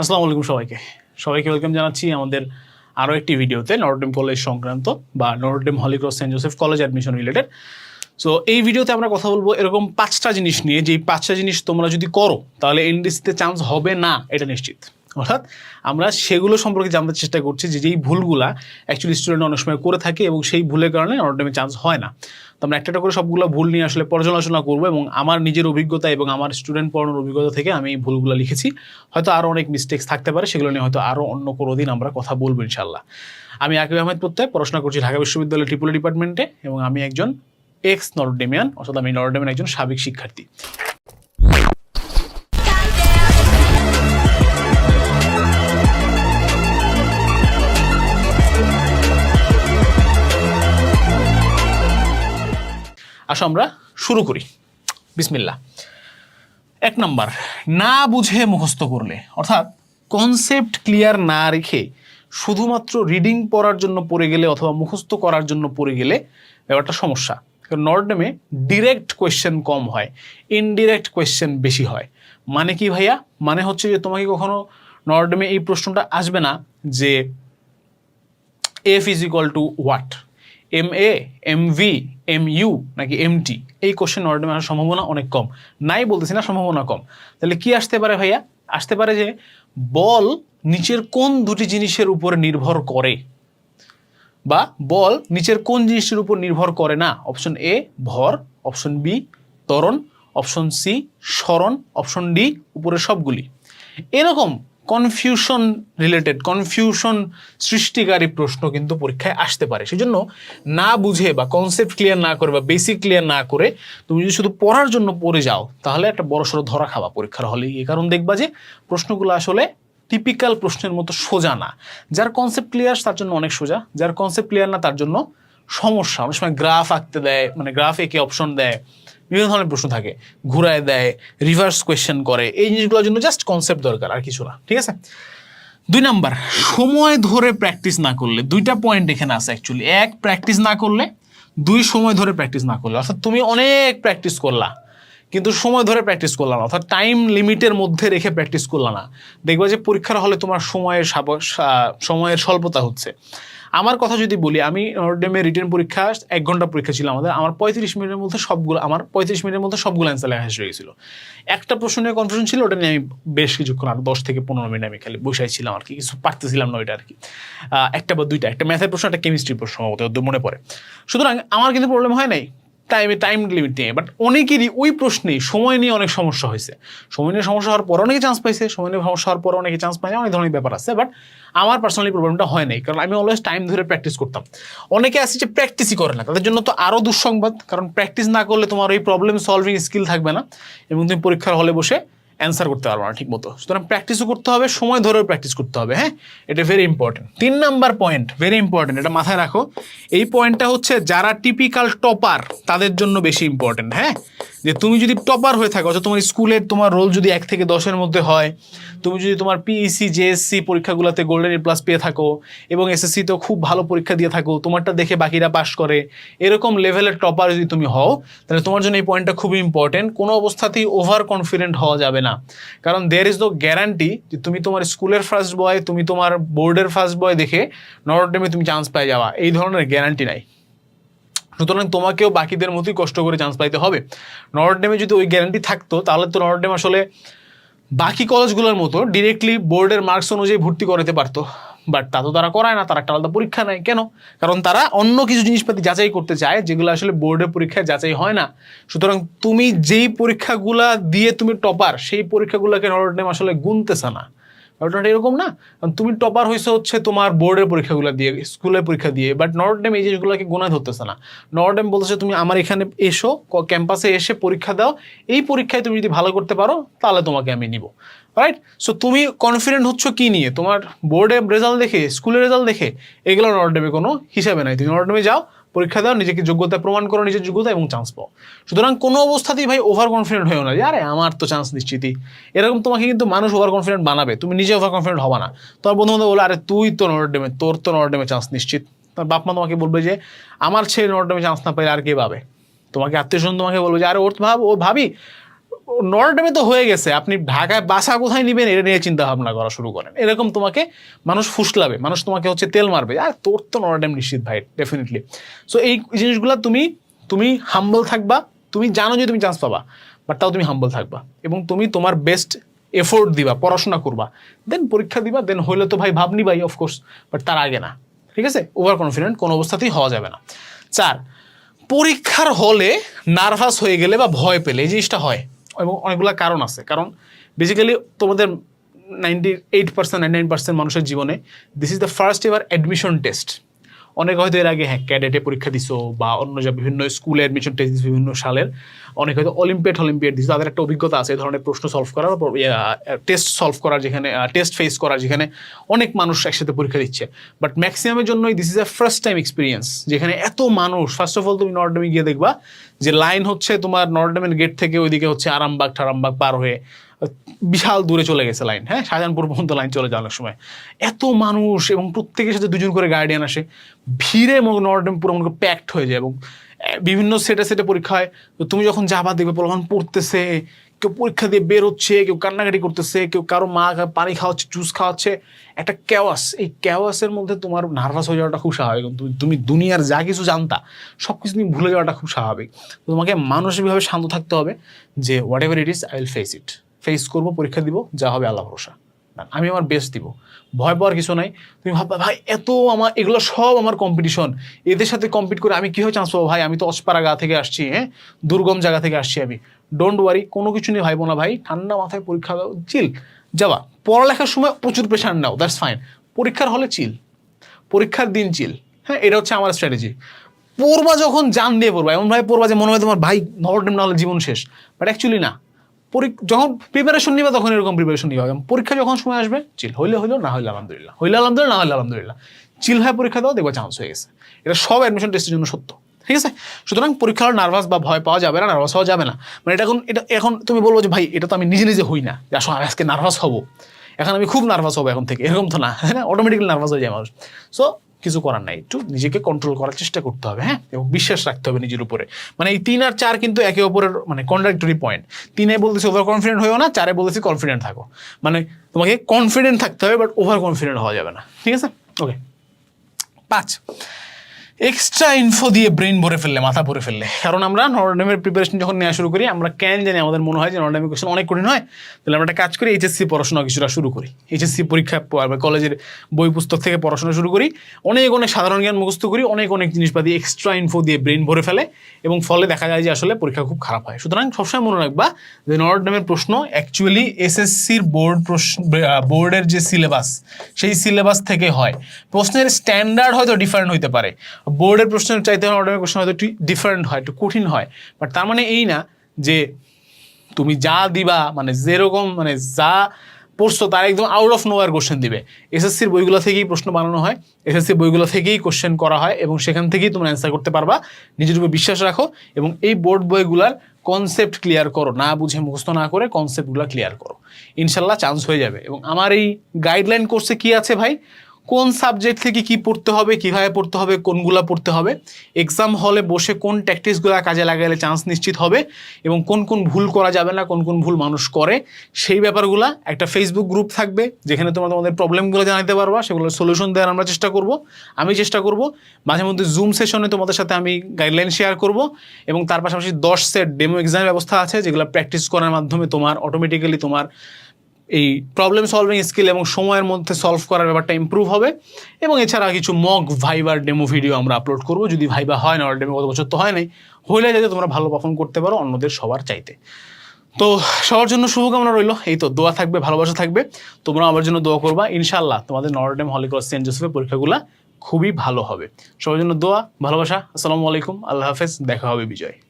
আসসালামু আলাইকুম সবাইকে। সবাইকে ওয়েলকাম জানাচ্ছি আমাদের আরও একটি ভিডিওতে নরডেম কলেজ সংক্রান্ত বা Notre Dame Holy Cross saint Joseph college admission related so এই ভিডিওতে আমরা কথা বলব এরকম পাঁচটা জিনিস নিয়ে। যে পাঁচটা জিনিস তোমরা যদি করো, তাহলে এনডিসিতে চান্স হবে না, এটা নিশ্চিত। অর্থাৎ আমরা সেগুলো সম্পর্কে জানতে চেষ্টা করছি যে যেই ভুলগুলা অ্যাকচুয়ালি স্টুডেন্ট অনেক সময় করে থাকে এবং সেই ভুলের কারণে নরডেমে চান্স হয় না। তো আমরা একটা একটা করে সবগুলো ভুল নিয়ে আসলে পর্যালোচনা করব এবং আমার নিজের অভিজ্ঞতা এবং আমার স্টুডেন্ট পড়ানোর অভিজ্ঞতা থেকে আমি এই ভুলগুলো লিখেছি। হয়তো আরও অনেক মিস্টেক্স থাকতে পারে, সেগুলো নিয়ে হয়তো আরও অন্য কোনো দিন আমরা কথা বলব ইনশাল্লাহ আমি আকিব আহমেদ প্রত্যয়, পড়াশোনা করছি ঢাকা বিশ্ববিদ্যালয়ের ট্রিপুলি ডিপার্টমেন্টে এবং আমি একজন এক্স নরডেমিয়ান অর্থাৎ আমি নরডেমিয়ান একজন সাবেক শিক্ষার্থী। আসো আমরা শুরু করি। বিসমিল্লা এক নম্বর, না বুঝে মুখস্থ করলে। অর্থাৎ কনসেপ্ট ক্লিয়ার না রেখে শুধুমাত্র রিডিং পড়ার জন্য পড়ে গেলে অথবা মুখস্থ করার জন্য পড়ে গেলে ব্যাপারটা সমস্যা। নর্ডেমে ডিরেক্ট কোয়েশ্চেন কম হয় ইনডিরেক্ট কোয়েশ্চেন বেশি হয়। মানে কি ভাইয়া? মানে হচ্ছে যে তোমাকে কখনো নর্ডেমে এই প্রশ্নটা আসবে না যে F is equal to what M A M V M U নাকি এম টি এই কোশ্চেন অর্ডার আসার সম্ভাবনা অনেক কম। নাই বলতেছি না, সম্ভাবনা কম। তাহলে কি আসতে পারে ভাইয়া? আসতে পারে যে বল নিচের কোন দুটি জিনিসের উপরে নির্ভর করে বা বল নিচের কোন জিনিসের উপর নির্ভর করে না? অপশন এ ভর। অপশন বি ত্বরণ। অপশন সি স্মরণ। অপশন ডি উপরে সবগুলি। এরকম কনফিউশন রিলেটেড কনফিউশন সৃষ্টিকারী প্রশ্ন কিন্তু পরীক্ষায় আসতে পারে। সেজন্য না বুঝে বা কনসেপ্ট ক্লিয়ার না করে বা বেসিক ক্লিয়ার না করে তুমি যদি শুধু পড়ার জন্য পড়ে যাও, তাহলে একটা বড় সড়ো ধরা খাওয়া পরীক্ষার হলে এই কারণ দেখবা যে প্রশ্নগুলো আসলে টিপিক্যাল প্রশ্নের মতো সোজা না। যার কনসেপ্ট ক্লিয়ার তার জন্য অনেক সোজা, যার কনসেপ্ট ক্লিয়ার না তার জন্য সমস্যা। অনেক সময় গ্রাফ আঁকতে দেয় মানে গ্রাফ একে অপশন দেয়। বিভিন্ন ধরনের প্রশ্ন থাকে। ঘুরায় দেয় রিভার্স কোয়েশ্চেন করে। এই জিনিসগুলোর জন্য জাস্ট কনসেপ্ট দরকার, আর কিছু না, ঠিক আছে? দুই নাম্বার, সময় ধরে প্র্যাকটিস না করলে, দুইটা পয়েন্ট এখানে আছে অ্যাকচুয়ালি এক প্র্যাকটিস না করলে, দুই, সময় ধরে প্র্যাকটিস না করলে। অর্থাৎ তুমি অনেক প্র্যাকটিস করলা, কিন্তু সময় ধরে প্র্যাকটিস করলাম না। অর্থাৎ টাইম লিমিটের মধ্যে রেখে প্র্যাকটিস করলাম না। দেখবা যে পরীক্ষার হলে তোমার সময়ের সময়ের স্বল্পতা হচ্ছে। আমার কথা যদি বলি, আমি নটরডেমে রিটার্ন পরীক্ষা, এক ঘণ্টা পরীক্ষা ছিল আমাদের, আমার পঁয়ত্রিশ মিনিটের মধ্যে সবগুলো, আমার পঁয়ত্রিশ মিনিটের মধ্যে সবগুলো অ্যান্সার লেখা শেষ হয়ে গেছিল। একটা প্রশ্ন নিয়ে কনফিউশন ছিল, ওটা নিয়ে আমি বেশ কিছুক্ষণ, আর দশ থেকে পনেরো মিনিট আমি খালি বসাই ছিলাম আর কি, কিছু পারতেছিলাম না ওইটা আর কি। একটা বা দুইটা, একটা ম্যাথের প্রশ্ন, একটা কেমিস্ট্রির প্রশ্ন মনে পড়ে। সুতরাং আমার কিন্তু প্রবলেম হয় নাই। টাইমে টাইম লিমিট নিয়ে। বাট অনেকেরই ওই প্রশ্নে সময় নিয়ে অনেক সমস্যা হয়েছে। সময় নিয়ে সমস্যা হওয়ার পর অনেকে চান্স পাইছে, সময় নিয়ে সমস্যা হওয়ার পর অনেকে চান্স পাইছে, অনেক ধরনের ব্যাপার আছে। বাট আমার পার্সোনালি প্রবলেমটা হয় নাই, কারণ আমি অলওয়েজ টাইম ধরে প্র্যাকটিস করতাম। অনেকে আছে যে প্র্যাকটিসই করে না, তাদের জন্য তো আরও দুঃসংবাদ। কারণ প্র্যাকটিস না করলে তোমার ওই প্রবলেম সলভিং স্কিল থাকবে না। এবং তুমি পরীক্ষার হলে বসে অ্যান্সার করতে পারব না ঠিক মতো সুতরাং প্র্যাকটিসও করতে হবে, সময় ধরেও প্র্যাকটিস করতে হবে হ্যাঁ? এটা ভেরি ইম্পর্টেন্ট তিন নাম্বার পয়েন্ট ভেরি ইম্পর্টেন্ট এটা মাথায় রাখো। এই পয়েন্টটা হচ্ছে যারা টিপিক্যাল টপার তাদের জন্য বেশি ইম্পর্টেন্ট হ্যাঁ? যে তুমি যদি টপার হয়ে থাকো অর্থাৎ তোমার স্কুলের তোমার রোল যদি এক থেকে দশের মধ্যে হয়, তুমি যদি তোমার পিইসি জেএসসি পরীক্ষাগুলোতে গোল্ডেন এ প্লাস পেয়ে থাকো, এবং এসএসসিতেও খুব ভালো পরীক্ষা দিয়ে থাকো, তোমারটা দেখে বাকিরা পাশ করে, এরকম লেভেলের টপার যদি তুমি হও, তাহলে তোমার জন্য এই পয়েন্টটা খুবই ইম্পর্টেন্ট কোনো অবস্থাতেই ওভার কনফিডেন্ট হওয়া যাবে না। কারণ দেয়ার ইজ দ্য গ্যারান্টি যে তুমি তোমার স্কুলের ফার্স্ট বয় তুমি তোমার বোর্ডের ফার্স্ট বয় দেখে নরডেমে তুমি চান্স পাই যাওয়া এই ধরনের গ্যারান্টি নাই। সুতরাং তোমাকেও বাকিদের মতোই কষ্ট করে চান্স পাইতে হবে। নরডেমে যদি ওই গ্যারান্টি থাকতো, তাহলে তো নরডেম আসলে বাকি কলেজগুলোর মতো ডিরেক্টলি বোর্ডের মার্কস অনুযায়ী ভর্তি করাতে পারতো। বাট তা তো তারা করায় না, তারা একটা আলাদা পরীক্ষা নেয়। কেন? কারণ তারা অন্য কিছু জিনিসপাতি যাচাই করতে চায়, যেগুলো আসলে বোর্ডের পরীক্ষায় যাচাই হয় না। সুতরাং তুমি যেই পরীক্ষাগুলা দিয়ে তুমি টপার সেই পরীক্ষাগুলোকে নরডেম আসলে গুনতেছে না। ব্যাপারটা এরকম না। তুমি টপার হয়েছে হচ্ছে তোমার বোর্ডের পরীক্ষাগুলো দিয়ে স্কুলের পরীক্ষা দিয়ে। বাট নর্ডেম এই জিনিসগুলোকে গোনা ধরতেছে না। নর্ডেম বলতেছে তুমি আমার এখানে এসো ক্যাম্পাসে এসে পরীক্ষা দাও। এই পরীক্ষায় তুমি যদি ভালো করতে পারো, তাহলে তোমাকে আমি নিব। রাইট সো তুমি কনফিডেন্ট হচ্ছ কি নিয়ে? তোমার বোর্ডে রেজাল্ট দেখে স্কুলের রেজাল্ট দেখে, এগুলো নর্ডেমে কোনো হিসাবে নাই। তুমি নর্ডেমে যাও পরীক্ষা দাও, নিজেকে যোগ্যতা প্রমাণ করো, নিজের যোগ্যতা এবং চান্স পাও। সুতরাং কোনো অবস্থাতেই ভাই ওভার কনফিডেন্ট হয়েও না যে, আরে, আমার তো চান্স নিশ্চিতই। এরকম তোমাকে কিন্তু মানুষ ওভার কনফিডেন্ট বানাবে। তুমি নিজে ওভার কনফিডেন্ট হবা না। তোমার বন্ধু বন্ধু বলো, আরে, তুই তো নরডেমে তোর তো নর্ডেমে চান্স নিশ্চিত। তোমার বাপ মা তোমাকে বলবে যে, আমার ছেলে নরডেমে চান্স না পাইলে আর কে পাবে? তোমাকে আত্মীয় স্বজন তোমাকে বলবে যে, আরে, ওর ভাব ও ভাবি নরডেমে তো হয়ে গেছে। আপনি ঢাকায় বাসা কোথায় নেবেন এটা নিয়ে চিন্তা ভাবনা করা শুরু করেন। এরকম তোমাকে মানুষ ফুসলাবে, মানুষ তোমাকে হচ্ছে তেল মারবে। আর তোর তো নরডেম নিশ্চিত ভাই ডেফিনেটলি সো এই জিনিসগুলো তুমি তুমি হাম্বল থাকবা, তুমি জানো যে তুমি চান্স পাবা বাট তাও তুমি হাম্বল থাকবা। এবং তুমি তোমার বেস্ট এফোর্ট দিবা, পড়াশোনা করবা। দেন পরীক্ষা দিবা দেন হইলে তো ভাই ভাবনি ভাই অফকোর্স বাট তার আগে না। ঠিক আছে? ওভার কনফিডেন্ট কোনো অবস্থাতেই হওয়া যাবে না। চার, পরীক্ষার হলে নার্ভাস হয়ে গেলে বা ভয় পেলে, এই জিনিসটা হয়। এবং অনেকগুলো কারণ আছে। কারণ বেসিক্যালি তোমাদের ninety eight percent ninety nine percent মানুষের জীবনে this is the first ever admission test অনেকে হয়তো এর আগে হ্যাঁ ক্যাডেটে পরীক্ষা দিছো বা অন্য যা বিভিন্ন স্কুলে অ্যাডমিশন টেস্ট দিছো, বিভিন্ন সালের, অনেক হয়তো অলিম্পিয়াড অলিম্পিয়াড দিছো, তাদের একটা অভিজ্ঞতা আছে এই ধরনের প্রশ্ন সলভ করার টেস্ট সলভ করার যেখানে টেস্ট ফেস করার যেখানে অনেক মানুষ একসাথে পরীক্ষা দিচ্ছে। বাট ম্যাক্সিমামের জন্যই this is a first time experience যেখানে এত মানুষ ফার্স্ট অফ অল তুমি নর্ডামে গিয়ে দেখবা যে লাইন হচ্ছে তোমার নর্ডামের গেট থেকে ওইদিকে হচ্ছে আরামবাগ ঠারামবাগ পার হয়ে বিশাল দূরে চলে গেছে লাইন হ্যাঁ? শাহজাহানপুর পর্যন্ত লাইন চলে যাওয়ার সময়। এত মানুষ এবং প্রত্যেকের সাথে দুজন করে গার্ডিয়ান আসে। ভিড়ে নর্ডেম পুরো মনে প্যাকড হয়ে যায় এবং বিভিন্ন সেটে সেটে পরীক্ষা হয় তো তুমি যখন যাবা দেখবে প্রধান পড়তেছে, কেউ পরীক্ষা দিয়ে বের হচ্ছে, কেউ কান্নাকাটি করতেছে, কেউ কারও মা পানি খাওয়াচ্ছে জুস খাওয়াচ্ছে, একটা ক্যাওয়াস এই ক্যাওয়াসের মধ্যে তোমার নার্ভাস হয়ে যাওয়াটা খুব স্বাভাবিক তুমি তুমি দুনিয়ার যা কিছু জানতা সব কিছু তুমি ভুলে যাওয়াটা খুব স্বাভাবিক। তোমাকে মানসিকভাবে শান্ত থাকতে হবে যে whatever it is I will face it face করব, পরীক্ষা দিব, যা হবে আল্লাহ ভরসা। আমি আমার বেস্ট দিব। ভয় পাওয়ার কিছু নাই। তুমি ভাববা, ভাই, এত আমার, এগুলো সব আমার কম্পিটিশন এদের সাথে কম্পিট করে আমি কীভাবে চান্স পাবো? ভাই, আমি তো অসপাড়া গা থেকে আসছি হ্যাঁ? দুর্গম জায়গা থেকে আসছি আমি। ডোন্ট ওয়ারি কোনো কিছু নিয়ে ভাইবো না, ভাই। ঠান্ডা মাথায় পরীক্ষা চিল যাবা, পড়ালেখার সময় প্রচুর প্রেশার নাও দ্যাটস ফাইন পরীক্ষার হলে চিল পরীক্ষার দিন চিল হ্যাঁ এটা হচ্ছে আমার স্ট্র্যাটেজি পড়বা যখন, জান দিয়ে পড়বা। এমন ভাই পড়বা যে মনে হয় তোমার, ভাই, নরডেম না হলে জীবন শেষ। বাট অ্যাকচুয়ালি না। যখন প্রিপারেশন নিবা তখন এরকম প্রিপারেশন নিবা। পরীক্ষা যখন সময় আসবে চিল হইলে হইল, না হইলে আলহামদুলিল্লাহ। হইলে আলহামদুলিল্লাহ, না হইলে আলহামদুলিল্লাহ। চিল হয়ে পরীক্ষা দাও, দেখবা চান্স হয়ে গেছে। এটা সব অ্যাডমিশন টেস্টের জন্য সত্য। ঠিক আছে? সুতরাং পরীক্ষার নার্ভাস বা ভয় পাওয়া যাবে না নার্ভাস হওয়া যাবে না। মানে এটা এখন এটা এখন তুমি বলব যে, ভাই, এটা তো আমি নিজে নিজে হই না। যে আসলে আমি আজকে নার্ভাস হব। এখন আমি খুব নার্ভাস হব এখন থেকে। এরকম তো না হ্যাঁ অটোমেটিক্যালি নার্ভাস হয়ে যায় মানুষ। সো কিছু করার নাই। একটু নিজেকে কন্ট্রোল করার চেষ্টা করতে হবে হ্যাঁ? এবং বিশ্বাস রাখতে হবে নিজের উপরে। মানে এই তিন আর চার কিন্তু একে অপরের মানে কন্ট্রাক্টরি পয়েন্ট তিনে বলতেছি ওভার কনফিডেন্ট হয়েও না। চারে বলতেছি কনফিডেন্ট থাকো। মানে তোমাকে কনফিডেন্ট থাকতে হবে বাট ওভার কনফিডেন্ট হওয়া যাবে না। ঠিক আছে? ওকে পাঁচ। এক্সট্রা ইনফো দিয়ে ব্রেন ভরে ফেললে, মাথা ভরে ফেললে। কারণ আমরা নরডেমের প্রিপারেশন যখন নেওয়া শুরু করি, আমরা কেন জানি আমাদের মনে হয় যে নরডেমের কোশ্চেন অনেক কঠিন হয়। তাহলে আমরা একটা কাজ করি এইচএসসি পড়াশোনা কিছুটা শুরু করি। এইচএসসি পরীক্ষা বা কলেজের বই পুস্তক থেকে পড়াশোনা শুরু করি। অনেক অনেক সাধারণ জ্ঞান মুখস্থ করি, অনেক অনেক জিনিসপাতি এক্সট্রা ইনফো দিয়ে ব্রেন ভরে ফেলে এবং ফলে দেখা যায় যে আসলে পরীক্ষা খুব খারাপ হয়। সুতরাং সবসময় মনে রাখবা যে নরডেমের প্রশ্ন অ্যাকচুয়ালি এসএসসির বোর্ড প্রশ্ন বোর্ডের যে সিলেবাস সেই সিলেবাস থেকে হয়। প্রশ্নের স্ট্যান্ডার্ড হয়তো ডিফারেন্ট হইতে পারে। বোর্ডের প্রশ্নের চাইতে নরডেমের প্রশ্ন হয়তো একটু ডিফারেন্ট হয়, একটু কঠিন হয়। বাট তার মানে এই না যে তুমি যা দিবা মানে যেরকম মানে যা পড়ছো তার একদম আউট অফ নোয়ার কোশ্চেন দিবে। এসএসসির বইগুলো থেকেই প্রশ্ন বানানো হয়। এসএসসি বইগুলো থেকেই কোশ্চেন করা হয় এবং সেখান থেকেই তোমরা অ্যান্সার করতে পারবা। নিজের উপর বিশ্বাস রাখো এবং এই বোর্ড বইগুলার কনসেপ্ট ক্লিয়ার করো। না বুঝে মুখস্থ না করে কনসেপ্টগুলো ক্লিয়ার করো। ইনশাল্লাহ চান্স হয়ে যাবে। এবং আমার এই গাইডলাইন কোর্সে কি আছে ভাই? কোন সাবজেক্ট থেকে কি পড়তে হবে, কীভাবে পড়তে হবে, কোনগুলা পড়তে হবে এক্সাম হলে বসে কোন ট্যাকটিক্সগুলো কাজে লাগালে চান্স নিশ্চিত হবে এবং কোন কোন ভুল করা যাবে না, কোন কোন ভুল মানুষ করে, সেই ব্যাপারগুলো একটা ফেসবুক গ্রুপ থাকবে, যেখানে তোমরা তোমাদের প্রবলেমগুলো জানাতে পারবা, সেগুলোর সলিউশন দেওয়ার আমরা চেষ্টা করব। আমি চেষ্টা করব, মাঝে মধ্যে জুম সেশনে তোমাদের সাথে আমি গাইডলাইন শেয়ার করব এবং তার পাশাপাশি দশ সেট ডেমো এক্সামের ব্যবস্থা আছে, যেগুলো প্র্যাকটিস করার মাধ্যমে তোমার অটোমেটিক্যালি তোমার এই প্রবলেম সলভিং স্কিল এবং সময়ের মধ্যে সলভ করার ব্যাপারটা ইমপ্রুভ হবে। এবং এছাড়া কিছু মক ভাইবার ডেমো ভিডিও আমরা আপলোড করব। যদি ভাইবা হয় না ডেমো গত বছর তো হয় নাই। হইলে যাতে তোমরা ভালো পারফর্ম করতে পারো অন্যদের সবার চাইতে। তো সবার জন্য শুভকামনা রইল। এই তো, দোয়া থাকবে, ভালোবাসা থাকবে। তোমরা আমার জন্য দোয়া করবা। ইনশাল্লাহ তোমাদের নরডেম হলিক্রস সেন্ট জোসেফের পরীক্ষাগুলো খুবই ভালো হবে। সবার জন্য দোয়া, ভালোবাসা। আসসালামু আলাইকুম। আল্লাহ হাফেজ। দেখা হবে বিজয়।